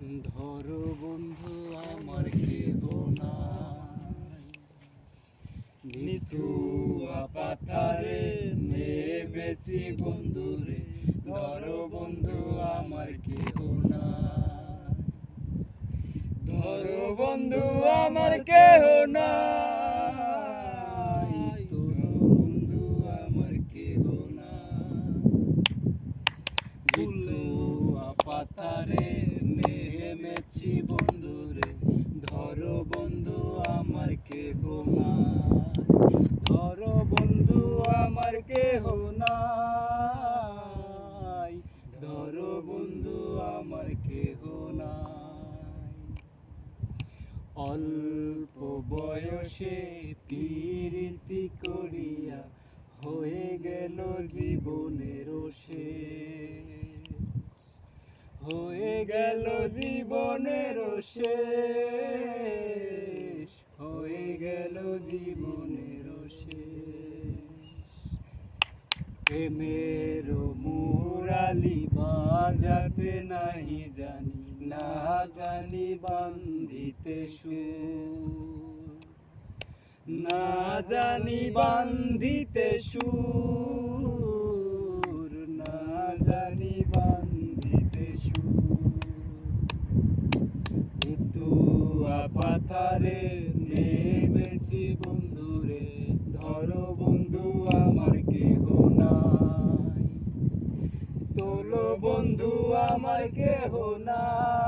ধরো বন্ধু, আমার কেহ নাই। আপাতারে পাথারে নেবেছি বন্ধুরে, ধরো বন্ধু, আমার কেহ নাই। ধরো বন্ধু, আমার কেহ নাই। কেহ নাই। ধরো বন্ধু, আমার কেহ নাই। অল্প বয়সে প্রীতি করিয়া হয়ে গেল জীবনের শেষ। হয়ে গেল জীবনের শেষ। হয়ে গেল জীবনের শেষ। প্রেমের মুরালি, বাজাতে নাহি জানি, না জানি বান্ধিতে সুর। না জানি বান্ধিতে সুর, না জানি নেমেছি বন্ধুরে বন্ধু আমার কেহ নাই